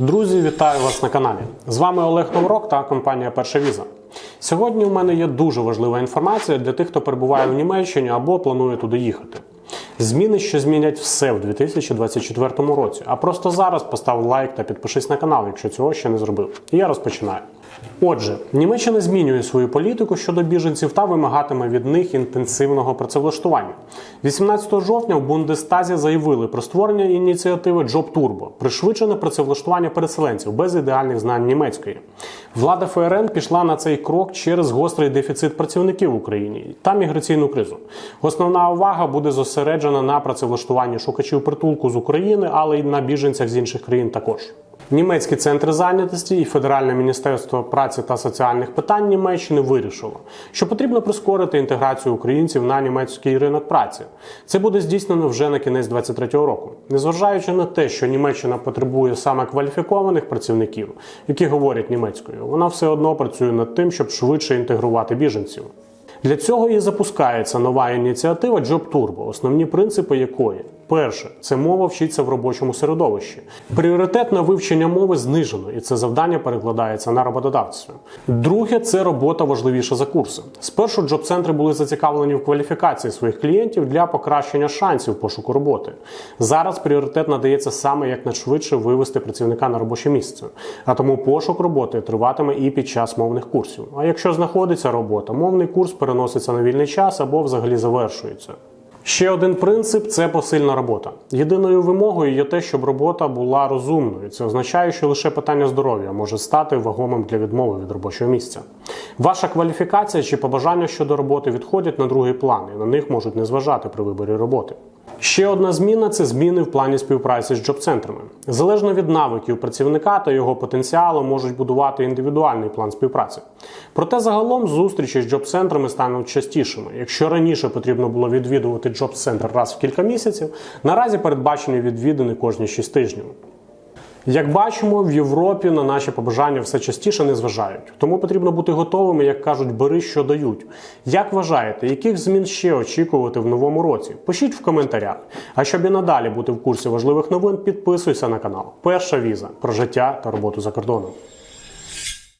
Друзі, вітаю вас на каналі. З вами Олег Новрок та компанія Перша Віза. Сьогодні у мене є дуже важлива інформація для тих, хто перебуває в Німеччині або планує туди їхати. Зміни, що змінять все в 2024 році. А просто зараз постав лайк та підпишись на канал, якщо цього ще не зробив. І я розпочинаю. Отже, Німеччина змінює свою політику щодо біженців та вимагатиме від них інтенсивного працевлаштування. 18 жовтня в Бундестазі заявили про створення ініціативи Job Turbo – пришвидшене працевлаштування переселенців без ідеальних знань німецької. Влада ФРН пішла на цей крок через гострий дефіцит працівників в Україні та міграційну кризу. Основна увага буде зосереджена на працевлаштуванні шукачів притулку з України, але й на біженцях з інших країн також. Німецькі центри зайнятості і Федеральне міністерство праці та соціальних питань Німеччини вирішило, що потрібно прискорити інтеграцію українців на німецький ринок праці. Це буде здійснено вже на кінець 2023 року, незважаючи на те, що Німеччина потребує саме кваліфікованих працівників, які говорять німецькою. Вона все одно працює над тим, щоб швидше інтегрувати біженців. Для цього і запускається нова ініціатива Job Turbo, основні принципи якої перше це мова вчиться в робочому середовищі. Пріоритет на вивчення мови знижено, і це завдання перекладається на роботодавця. Друге це робота важливіша за курси. Спершу джоб-центри були зацікавлені в кваліфікації своїх клієнтів для покращення шансів пошуку роботи. Зараз пріоритет надається саме якнайшвидше вивести працівника на робоче місце, а тому пошук роботи триватиме і під час мовних курсів. А якщо знаходиться робота, мовний курс переноситься на вільний час або взагалі завершується. Ще один принцип це посильна робота. Єдиною вимогою є те, щоб робота була розумною. Це означає, що лише питання здоров'я може стати вагомим для відмови від робочого місця. Ваша кваліфікація чи побажання щодо роботи відходять на другий план, і на них можуть не зважати при виборі роботи. Ще одна зміна це зміни в плані співпраці з джоб-центрами. Залежно від навиків працівника та його потенціалу можуть будувати індивідуальний план співпраці. Проте загалом зустрічі з джоб-центрами стануть частішими. Якщо раніше потрібно було відвідувати джоб-центр раз в кілька місяців, наразі передбачені відвідини кожні 6 тижнів. Як бачимо, в Європі на наші побажання все частіше не зважають. Тому потрібно бути готовими, як кажуть, бери, що дають. Як вважаєте, яких змін ще очікувати в новому році? Пишіть в коментарях. А щоб і надалі бути в курсі важливих новин, підписуйся на канал. Перша віза про життя та роботу за кордоном.